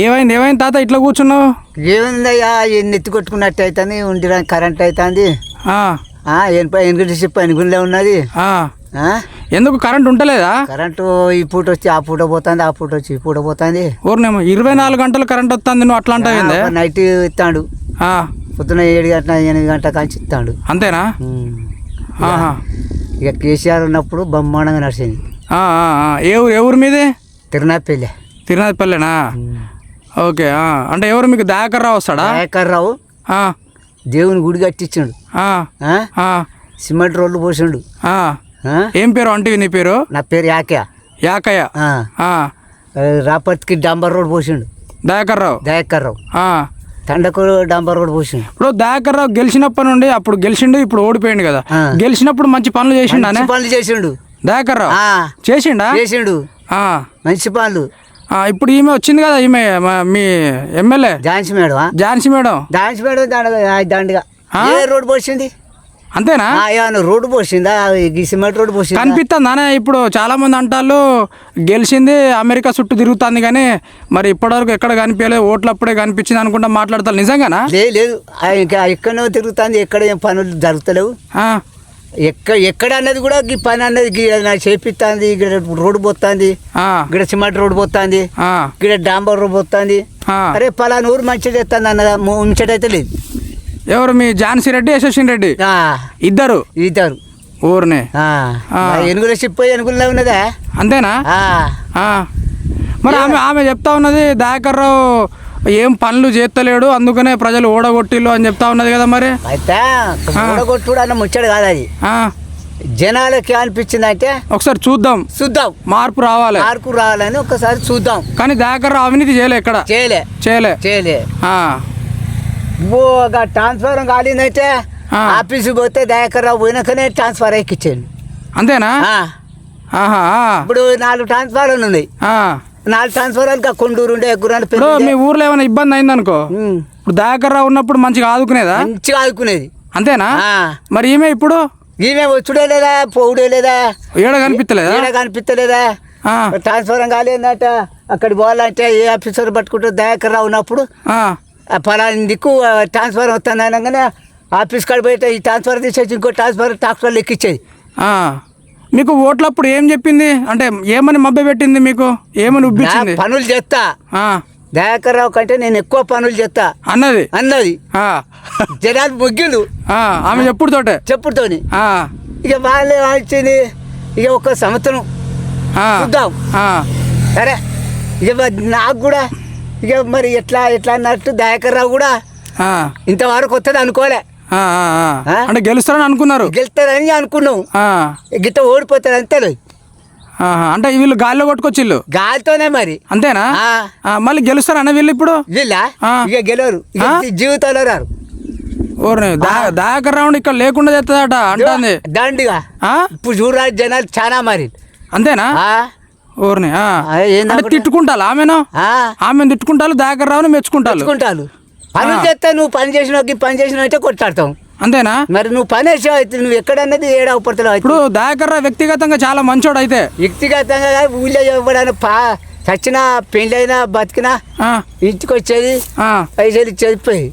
ఏమైంది ఏమైంది తాత? ఇట్లా కూర్చున్నావు? ఏముందయ్యా ఎన్ని ఎత్తి కొట్టుకున్నట్టు అవుతుంది ఉండిరా కరెంట్ అవుతుంది ఆ, ఎనిమిది చెప్పు ఎనుగులే ఉన్నది? ఎందుకు కరెంట్ ఉంటలేదా కరెంటు ఈ పూట వచ్చి ఆ పూట పోతుంది ఆ పూట వచ్చి ఈ పూట పోతుంది. ఊరినేమో ఇరవై నాలుగు గంటలు కరెంట్ వస్తుంది నువ్వు అట్లా నైట్ ఇస్తాడు. పొద్దున ఏడు గంటల ఎనిమిది గంటల కాంచి ఇస్తాడు. అంతేనా. ఇక కేసీఆర్ ఉన్నప్పుడు బ్రహ్మాండంగా నడిచింది. ఏ ఊరు ఏ ఊరు మీది? తిరునాపల్లి. తిరునాథపల్లినా ఓకే. అంటే ఎవరు మీకు దయాకర్ రావు వస్తాడా? రావు. ఆ, దేవుని గుడి కట్టించిండు. సిమెంట్ రోడ్లు పోసిండు? ఏం పేరు అంటే నీ పేరు? నా పేరు యాకే యాకయ్య. ఆ, రాపత్కి డాంబర్ రోడ్ పోసిండు. దయాకర్ రావు? దయాకర్ రావు. తండకు డాంబర్ రోడ్ పోసిండు. ఇప్పుడు దయాకర్ రావు గెలిచినప్పటి నుండి అప్పుడు గెలిచిండు ఇప్పుడు ఓడిపోయిండు కదా. గెలిచినప్పుడు మంచి పనులు చేసిండు పనులు చేసిండు. దయాకర్ రావు? చేసిండా? చేసిండు. మంచి పనులు. ఇప్పుడు ఈమె వచ్చింది కదా ఈమె మా- MLA? Jhansi madam Jhansi madam? Jhansi madam దండగా? ఏ రోడ్ పోసింది? అంతేనా? రోడ్డు పోసిందా? సిమెంట్ రోడ్డు పోసిందా? కనిపిస్తుందానే ఇప్పుడు చాలా మంది అంటారు గెలిచింది అమెరికా చుట్టూ తిరుగుతుంది కానీ మరి ఇప్పటివరకు ఎక్కడ కనిపించలేదు ఓట్లప్పుడే కనిపించింది అనుకుంటా మాట్లాడతారు నిజంగానా? లేదు. ఎక్కడో తిరుగుతుంది ఎక్కడ ఏం పనులు జరుగుతలేవు. ఆ, ఎక్కడ ఎక్కడ అన్నది కూడా ఈ పని అన్నది చేపిస్తుంది ఇక్కడ రోడ్డు పోతుంది ఇక్కడ సిమెంట్ రోడ్డు పోతుంది ఇక్కడ డాంబర్ రోడ్ పోతుంది. అరే పలానా ఊరు మంచిగా చేస్తుంది అన్నదా ఉంచడైతే లేదు. ఎవరు మీ ఝాన్సీ రెడ్డి యశస్విని రెడ్డి? ఆ, ఇద్దరు? ఇద్దరు. ఊరిని. ఎనుగుల చెప్పి ఎనుగుల్లో ఉన్నదా? అంతేనా. మరి ఆమె ఆమె చెప్తా ఉన్నది దయాకర్ రావు ఏం పనులు చేస్తలేడు అందుకనే ప్రజలు ఓడగొట్టిల్లు అని చెప్తా ఉన్నది కదా మరి. అయితే అన్న ముచ్చడు కాదు అది. జనాలకి అనిపించింది అంటే ఒకసారి చూద్దాం. చూద్దాం. మార్పు రావాలి. మార్కు రావాలని ఒకసారి చూద్దాం. కానీ దయాకర్ రావు అవినీతి చేయలే ఎక్కడ చేయలే. చేయలే. చేయలే. ట్రాన్స్ఫర్ కాలిందంటే ఆ. ఆఫీస్కి పోతే దయాకర్ రావు పోయినాకనే ట్రాన్స్ఫర్ ఎక్కించాను అంతేనా? ఇప్పుడు నాలుగు ట్రాన్స్ఫర్లు ఉన్నాయి. నాలుగు ట్రాన్స్ఫర్లు కొండూరు ఉండే ఇప్పుడు మీ ఊర్లో ఏమైనా ఇబ్బంది అయిందనుకో. ఇప్పుడు దయాకర్ రావు ఉన్నప్పుడు మంచిగా ఆదుకునేదా? మంచిగా ఆదుకునేది. అంతేనా. మరి ఈమె ఇప్పుడు? ఈమె వచ్చుడే లేదా పోవుడే లేదా? ఏడ కనిపించలేదా ఈడ కనిపించలేదా ట్రాన్స్ఫర్ కాలేదంట అక్కడికి పోవాలంటే ఏ ఆఫీసర్ పట్టుకుంటే దయాకర్ రావు ఉన్నప్పుడు పలాని దిక్కు ట్రాన్స్ఫర్ వస్తాను అనగానే ఆఫీస్ కాడ పోయితే ఈ ట్రాన్స్ఫర్ తీసేసి ఇంకో ట్రాన్స్ఫర్ ట్రాక్టర్లు ఎక్కించేది ఆ. మీకు ఓట్లప్పుడు ఏం చెప్పింది? అంటే ఏమని మభ్య పెట్టింది మీకు? ఏమని ఉబ్బించింది పనులు చేస్తా. ఆ, దయాకర్ రావు కంటే నేను ఎక్కువ పనులు చేస్తా. అన్నది? అన్నది. జనాలు మొగ్గిండు ఆ, ఆమె ఎప్పుడు తోటే చెప్పుడుతోని ఇక వాళ్ళే వచ్చింది ఇక ఒక సంవత్సరం చూద్దాం. సరే. ఇక నాకు కూడా ఇక మరి ఎట్లా ఎట్లా అన్నట్టు దయాకర్ రావు కూడా ఇంతవరకు వస్తుంది అనుకోలే? అంటే గెలుస్తారని అనుకున్నారు. గెలుస్తారని అనుకున్నాం. ఆ, గిట్ట ఓడిపోతారని తెలియదు ఆహా. అంటే వీళ్ళు గాల్లో కొట్టుకొచ్చిల్లు గాలితోనే మరి. అంతేనా? మళ్ళీ గెలుస్తారన్న వీళ్ళు ఇప్పుడు? వీళ్ళ. ఇక గెలవరు? జీవితంలో రారు. ఓర్ని దయాకర్ రావుండ్ ఇక్కడ లేకుండా చేస్తుందట అంటుంది. దండిగా? ఇప్పుడు చూడరా జనాలు చాలా మరి. అంతేనా? ఆ? ఊరిని అంటే? తిట్టుకుంటారు ఆమెను? ఆమెను తిట్టుకుంటారు దయాకర్ రావుని మెచ్చుకుంటారు పనులు ఆ. చేస్తే నువ్వు పని చేసినావు పని చేసినావు అయితే కొట్టాడతాం అంతేనా? మరి నువ్వు పని చేసావు అయితే నువ్వు ఎక్కడన్నది ఏడా ఉపడతావు ఇప్పుడు దయాకర్ రావు వ్యక్తిగతంగా చాలా మంచోడు అయితే. వ్యక్తిగతంగా ఊళ్ళో ఇవ్వడానికి పా చచ్చినా పెళ్ళైనా బతికినా ఇంటికి వచ్చేది. పైసలు ఇచ్చేది పోయి.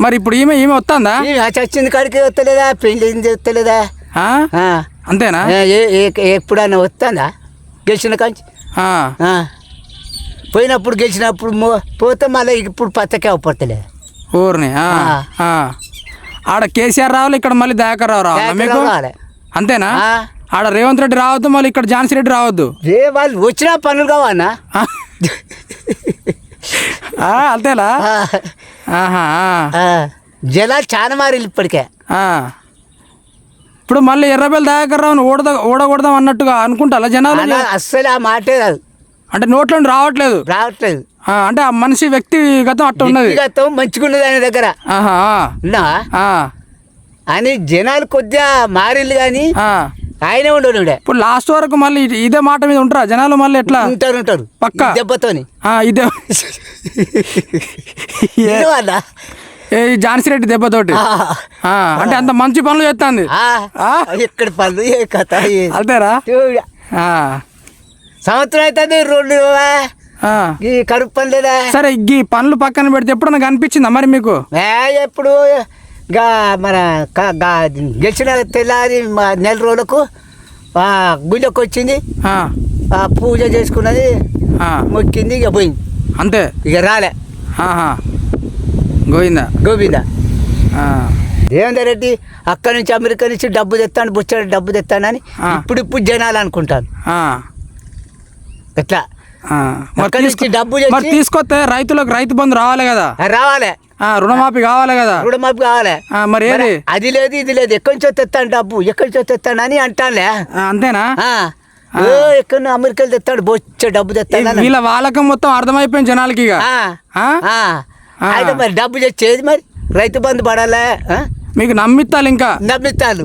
మరి ఇప్పుడు ఈమె ఈమె వస్తుందా? చచ్చింది కాడికి వస్తలేదా పెళ్ళైంది వస్తలేదా. అంతేనా? ఏ- ఏ- ఏ- ఎప్పుడన్నా వస్తుందా? గెలిచిన కాంచి. పోయినప్పుడు గెలిచినప్పుడు పోతే మళ్ళీ ఇప్పుడు పచ్చకే అవపడతలే. ఊరిని. ఆడ కేసీఆర్ రావాలి ఇక్కడ మళ్ళీ దయాకర్ రావు రావాలా. మీకు. అంతేనా. ఆడ రేవంత్ రెడ్డి రావద్దు మళ్ళీ ఇక్కడ ఝాన్సీ రెడ్డి రావద్దు. ఏ వాళ్ళు వచ్చిన పనులు ఆహా, ఆ. జనాలు చాలా మారిలు ఇప్పటికే. ఇప్పుడు మళ్ళీ ఎర్రబెల్లి దయాకర్ రావుని ఓడద ఓడగొడదాం అన్నట్టుగా అనుకుంటారా జనాలు? అస్సలు ఆ మాటే రాదు. అంటే నోట్లో రావట్లేదు. రావట్లేదు. అంటే ఆ మనిషి వ్యక్తిగతం అట్ట ఉన్నది. వ్యక్తిగతం మంచిగున్నది ఆయన దగ్గర. ఆహా ఉన్నా ఆ, అని జనాలు కొద్దిగా మారిల్లు కానీ. ఆయనే ఉండడు. ఇప్పుడు లాస్ట్ వరకు మళ్ళీ ఇదే మాట మీద ఉంటారా? జనాలు మళ్ళీ ఎట్లా? ఉంటారు ఉంటారు. పక్కా. దెబ్బతోని. ఇదే ఝాన్సీ రెడ్డి దెబ్బతోటి. అంటే అంత మంచి పనులు చేస్తుంది? ఎక్కడి పనులు ఏ కథ అంతేరా సంవత్సరం అవుతుంది. ఆ. ఈ కడుపు పని లేదా సరే ఈ పనులు పక్కన పెడితే ఎప్పుడన్నా కనిపించిందా మరి మీకు? ఏ ఎప్పుడు? గా మన గెలిచిన తెల్లారి మా నెల రోజులకు గుళ్ళకి వచ్చింది. పూజ చేసుకున్నది మొక్కింది ఇక పోయింది. అంతే? ఇక రాలే. గోవిందా? గోవింద. దేవేందర్ రెడ్డి అక్కడి నుంచి అమెరికా నుంచి డబ్బు తెస్తాను బుచ్చాడు డబ్బు తెస్తానని. ఇప్పుడు ఇప్పుడు జనాలు అనుకుంటాను ఆ, ఎట్లా? డబ్బు మరి తీసుకొస్తే రైతులకు రైతు బంధు రావాలి కదా? రావాలే. ఆ, రుణమాఫీ కావాలి కదా? రుణమాఫీ కావాలి. మరి ఏది? అది లేదు ఇది లేదు. ఎక్కడి నుంచో తెస్తాను డబ్బు? ఎక్కడి నుంచో తెస్తానని అంటానులే. ఆ, అంతేనా? ఎక్కడ అమెరికాలో తెస్తాడు? బొచ్చే డబ్బు తెస్తాను వీళ్ళ వాళ్ళకం మొత్తం అర్థమైపోయింది జనాలకి. అయితే మరి డబ్బు తెచ్చేది మరి? రైతు బంధు పడాలా? మీకు నమ్మిత్తాలి ఇంకా? నమ్మిస్తాను